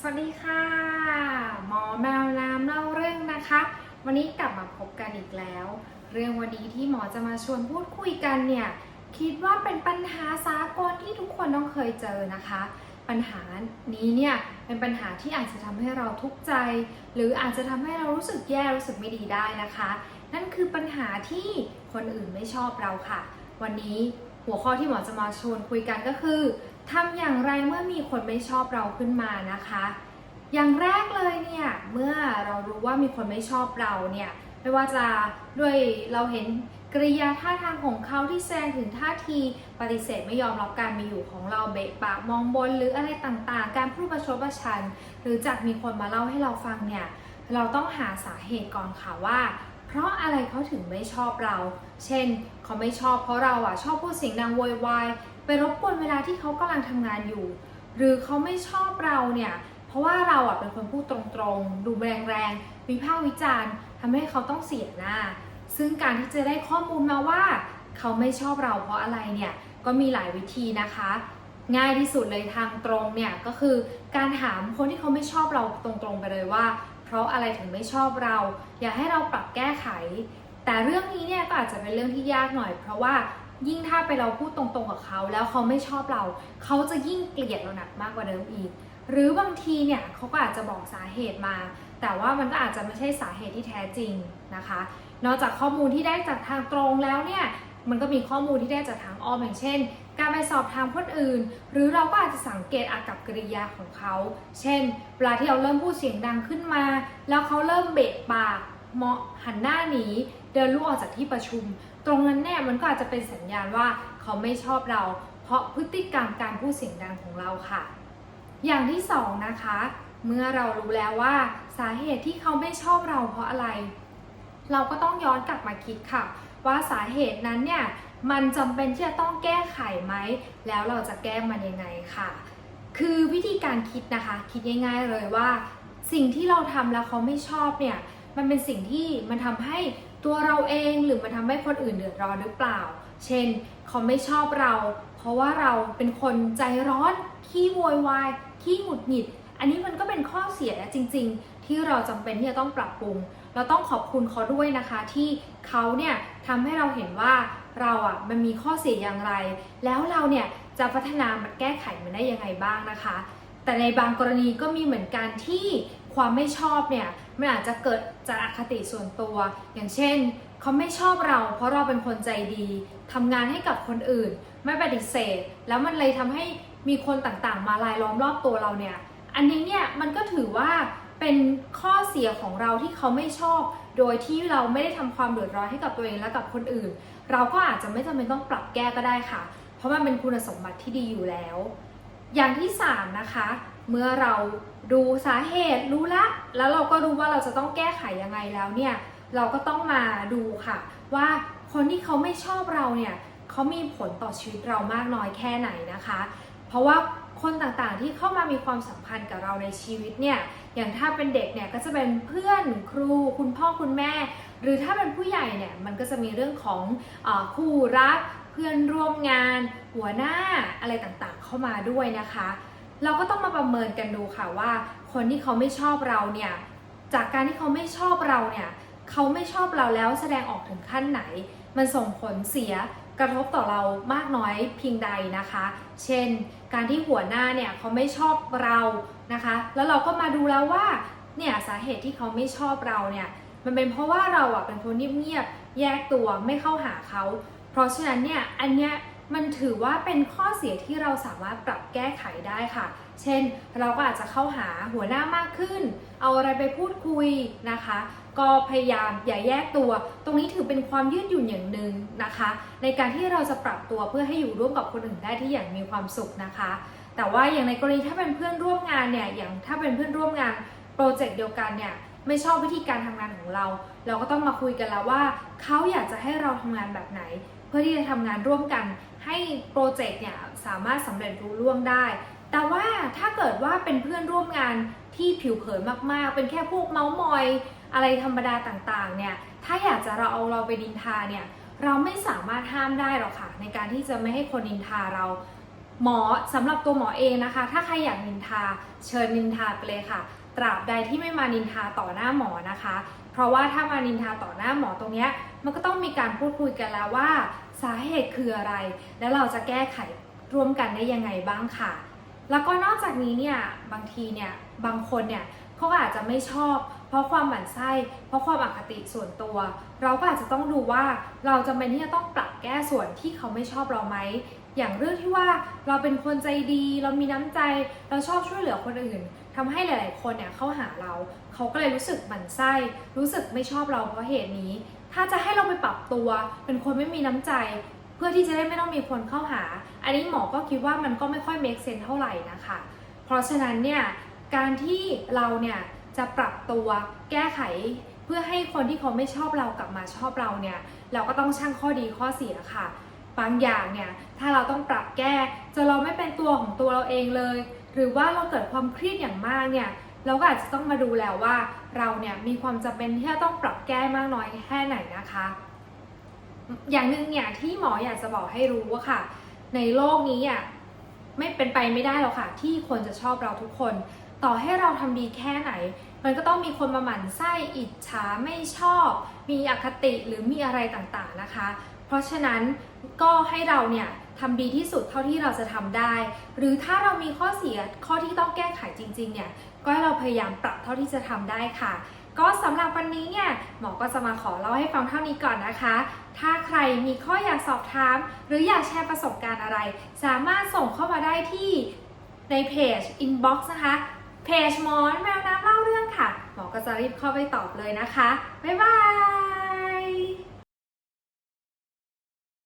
สวัสดีค่ะ หมอแมวน้ำเล่าเรื่องนะคะ วันนี้กลับมาพบกันอีกแล้ว เรื่องวันนี้ที่หมอจะมาชวนพูดคุยกันเนี่ย คิดว่าเป็นปัญหาสากลที่ทุกคนต้องเคยเจอนะคะ ปัญหานี้เนี่ยเป็นปัญหาที่อาจจะทำให้เราทุกข์ใจ หรืออาจจะทำให้เรารู้สึกแย่รู้สึกไม่ดีได้นะคะ นั่นคือปัญหาที่คนอื่นไม่ชอบเราค่ะ วันนี้หัวข้อที่หมอจะมาชวนคุยกันก็คือ ทำอย่างไรเมื่อมีคนไม่ชอบเราขึ้นมานะคะ อย่างแรกเลยเนี่ย เมื่อเรารู้ว่ามีคนไม่ชอบเราเนี่ย ไม่ว่าจะด้วยเราเห็นกริยาท่าทางของเขาที่แสดงถึงท่าทีปฏิเสธไม่ยอมรับการมีอยู่ของเราเบะปากมองบนหรืออะไรต่างๆ การพูดประชดประชัน หรือจากมีคนมาเล่าให้เราฟังเนี่ย เราต้องหาสาเหตุก่อนค่ะว่า เพราะอะไรเขาถึงไม่ชอบเรา เช่น เขาไม่ชอบเพราะเราอะชอบพูดเสียงดังโวยวาย ไปรบกวนเวลาที่เขากำลังทำงานอยู่ หรือเขาไม่ชอบเราเนี่ยเพราะว่าเราอะเป็นคนพูดตรงๆ ดูแรงๆวิพากษ์วิจารณ์ทำให้เขาต้องเสียหน้า ซึ่งการที่จะได้ข้อมูลมาว่า เขาไม่ชอบเราเพราะอะไรเนี่ยก็มีหลายวิธีนะคะ ง่ายที่สุดเลยทางตรงเนี่ยก็คือการถามคนที่เขาไม่ชอบเราตรงๆไปเลยว่า เพราะอะไรถึงไม่ชอบเรา อยากให้เราปรับแก้ไข แต่เรื่องนี้เนี่ยก็อาจจะเป็นเรื่องที่ยากหน่อย เพราะว่า ยิ่งถ้าไปเราพูดตรงๆกับเขาแล้วเขาไม่ชอบเรา เขาจะยิ่งเกลียดเราหนักมากกว่าเดิมอีก หรือบางทีเนี่ยเขาก็อาจจะบอกสาเหตุมา แต่ว่ามันก็อาจจะไม่ใช่สาเหตุที่แท้จริงนะคะ นอกจากข้อมูลที่ได้จากทางตรงแล้วเนี่ยมันก็มีข้อมูลที่ได้จากทางอ้อมอย่างเช่น การไปสอบถามคนอื่น หรือเราก็อาจจะสังเกตอากับกริยาของเขา เช่นเวลาที่เราเริ่มพูดเสียงดังขึ้นมา แล้วเขาเริ่มเบะปากเหมาะหันหน้าหนีเดินลุกออกจากที่ประชุม ตรงนั้นเนี่ยมันก็อาจจะเป็นสัญญาณว่าเขาไม่ชอบเรา เพราะพฤติกรรมการพูดเสียงดังของเราค่ะ อย่างที่สองนะคะ เมื่อเรารู้แล้วว่าสาเหตุที่เขาไม่ชอบเราเพราะอะไร เราก็ต้องย้อนกลับมาคิดค่ะ ว่าสาเหตุนั้นเนี่ยมันจำเป็นที่จะต้องแก้ไขไหม แล้วเราจะแก้มันยังไงค่ะ คือวิธีการคิดนะคะ คิดง่ายๆเลยว่า สิ่งที่เราทำแล้วเขาไม่ชอบเนี่ย มันเป็นสิ่งที่มันทำให้ ตัวเราเองหรือมันทำให้คนอื่นเดือดร้อนหรือเปล่า เช่นเขาไม่ชอบเรา เพราะว่าเราเป็นคนใจร้อนขี้โวยวายขี้หงุดหงิด อันนี้มันก็เป็นข้อเสียจริง ๆ ที่เราจำเป็นที่จะต้องปรับปรุง เราต้องขอบคุณเขาด้วยนะคะ ที่เขาเนี่ยทำให้เราเห็นว่าเราอะมันมีข้อเสียอย่างไร แล้วเราเนี่ยจะพัฒนามันแก้ไขมันได้ยังไงบ้างนะคะ แต่ในบางกรณีก็มีเหมือนกันที่ ความไม่ชอบเนี่ยมันอาจจะเกิดจากอคติส่วนตัว อย่างเช่น เขาไม่ชอบเราเพราะเราเป็นคนใจดีทำงานให้กับคนอื่น ไม่ปฏิเสธ แล้วมันเลยทำให้มีคนต่างๆ มาลายล้อมรอบตัวเราเนี่ย อันนี้เนี่ยมันก็ถือว่าเป็นข้อเสียของเราที่เขาไม่ชอบ โดยที่เราไม่ได้ทำความเดือดร้อนให้กับตัวเองและกับคนอื่น เราก็อาจจะไม่จำเป็นต้องปรับแก้ก็ได้ค่ะ เพราะมันเป็นคุณสมบัติที่ดีอยู่แล้ว อย่างที่สามนะคะ เมื่อเราดูสาเหตุรู้ละ แล้วเราก็รู้ว่าเราจะต้องแก้ไขยังไงแล้วเนี่ย เราก็ต้องมาดูค่ะ ว่าคนที่เขาไม่ชอบเราเนี่ยเขามีผลต่อชีวิตเรามากน้อยแค่ไหนนะคะ เพราะว่าคนต่างๆที่เข้ามามีความสัมพันธ์กับเราในชีวิตเนี่ย อย่างถ้าเป็นเด็กเนี่ยก็จะเป็นเพื่อนครูคุณพ่อคุณแม่ หรือถ้าเป็นผู้ใหญ่เนี่ยมันก็จะมีเรื่องของอคู่รัก พื่อนร่วมงาน หัวหน้าอะไรต่างๆ เข้ามาด้วยนะคะ เราก็ต้องมาประเมินกันดูค่ะว่า คนที่เขาไม่ชอบเราเนี่ยจากการที่เขาไม่ชอบเราเนี่ยเขาไม่ชอบเราแล้วแสดงออกถึงขั้นไหน มันส่งผลเสียกระทบต่อเรามากน้อยเพียงใดนะคะ เช่น การที่หัวหน้าเนี่ยเขาไม่ชอบเรานะคะ แล้วเราก็มาดูแล้วว่าเนี่ยสาเหตุที่เขาไม่ชอบเราเนี่ยมันเป็นเพราะว่าเราอะเป็นคนเงียบๆแยกตัวไม่เข้าหาเขา ราะฉะนั้นเนี่ยอันเนี้ยมันถือว่าเป็นข้อเสียที่เราสามารถปรับแก้ไขได้ค่ะ เช่น เราก็อาจจะเข้าหาหัวหน้ามากขึ้น เอาอะไรไปพูดคุยนะคะ ก็พยายามอย่าแยกตัว ตรงนี้ถือเป็นความยืดหยุ่นอย่างหนึ่งนะคะ ในการที่เราจะปรับตัวเพื่อให้อยู่ร่วมกับคนอื่นได้ที่อย่างมีความสุขนะคะ แต่ว่าอย่างในกรณีถ้าเป็นเพื่อนร่วมงานเนี่ย อย่างถ้าเป็นเพื่อนร่วมงานโปรเจกต์เดียวกันเนี่ยไม่ชอบวิธีการทำงานของเรา เราก็ต้องมาคุยกันแล้วว่าเขาอยากจะให้เราทำงานแบบไหน เพื่อที่จะทำงานร่วมกันให้โปรเจกต์เนี่ยสามารถสำเร็จรุ่ล่วงได้ แต่ว่าถ้าเกิดว่าเป็นเพื่อนร่วมงานที่ผิวเผินมากๆ เป็นแค่พวกเมาส์มอยอะไรธรรมดาต่างๆเนี่ยถ้าอยากจะเราเอาเราไปดินทาเนี่ยเราไม่สามารถห้ามได้หรอกค่ะ ในการที่จะไม่ให้คนดินทาเราหมอสำหรับตัวหมอเองนะคะ ถ้าใครอยากนินทาเชิญนินทาไปเลยค่ะ ตราบใดที่ไม่มานินทาต่อหน้าหมอนะคะ เพราะว่าถ้ามานินทาต่อหน้าหมอตรงนี้มันก็ต้องมีการพูดคุยกันแล้วว่า สาเหตุคืออะไร แล้วเราจะแก้ไขร่วมกันได้ยังไงบ้างค่ะ แล้วก็นอกจากนี้เนี่ยบางทีเนี่ยบางคนเนี่ย เขาอาจจะไม่ชอบ เพราะความหมั่นไส้ เพราะความอคติส่วนตัว เราก็อาจจะต้องดูว่าเราจำเป็นที่จะต้องปรับแก้ส่วนที่เขาไม่ชอบเราไหมอย่างเรื่องที่ว่าเราเป็นคนใจดี เรามีน้ำใจเราชอบช่วยเหลือคนอื่นทำให้หลาย ๆ คนเนี่ยเข้าหาเราเขาก็เลยรู้สึกหมั่นไส้รู้สึกไม่ชอบเราเพราะเหตุนี้ ถ้าจะให้เราไปปรับตัว เป็นคนไม่มีน้ำใจ เพื่อที่จะได้ไม่ต้องมีคนเข้าหา อันนี้หมอก็คิดว่ามันก็ไม่ค่อย make sense เท่าไหร่นะคะ เพราะฉะนั้นเนี่ย การที่เราเนี่ยจะปรับตัวแก้ไขเพื่อให้คนที่เขาไม่ชอบเรากลับมาชอบเราเนี่ยเราก็ต้องชั่งข้อดีข้อเสียค่ะ บางอย่างเนี่ยถ้าเราต้องปรับแก้จนเราไม่เป็นตัวของตัวเราเองเลย หรือว่าเราเกิดความเครียดอย่างมากเนี่ยเราก็อาจจะต้องมาดูแล้วว่าเราเนี่ยมีความจำเป็นที่จะต้องปรับแก้มากน้อยแค่ไหนนะคะ อย่างหนึ่งเนี่ยที่หมออยากจะบอกให้รู้ว่าค่ะ ในโลกนี้อะไม่เป็นไปไม่ได้หรอกค่ะ ที่คนจะชอบเราทุกคน ต่อให้เราทำดีแค่ไหน มันก็ต้องมีคนมาหมั่นไส้อิจฉาไม่ชอบ มีอคติหรือมีอะไรต่างๆนะคะ เพราะฉะนั้นก็ให้เราเนี่ยทำดีที่สุดเท่าที่เราจะทำได้ หรือถ้าเรามีข้อเสียข้อที่ต้องแก้ไขจริง ๆ เนี่ย ก็ให้เราพยายามปรับเท่าที่จะทำได้ค่ะ ก็สำหรับวันนี้เนี่ยหมอก็จะมาขอเล่าให้ฟังเท่านี้ก่อนนะคะ ถ้าใครมีข้ออยากสอบถาม หรืออยากแชร์ประสบการณ์อะไร สามารถส่งเข้ามาได้ที่ในเพจ inbox นะคะ เพจหมอนแมวน้ำเล่าเรื่องค่ะ หมอก็จะรีบเข้าไปตอบเลยนะคะ บ๊ายบาย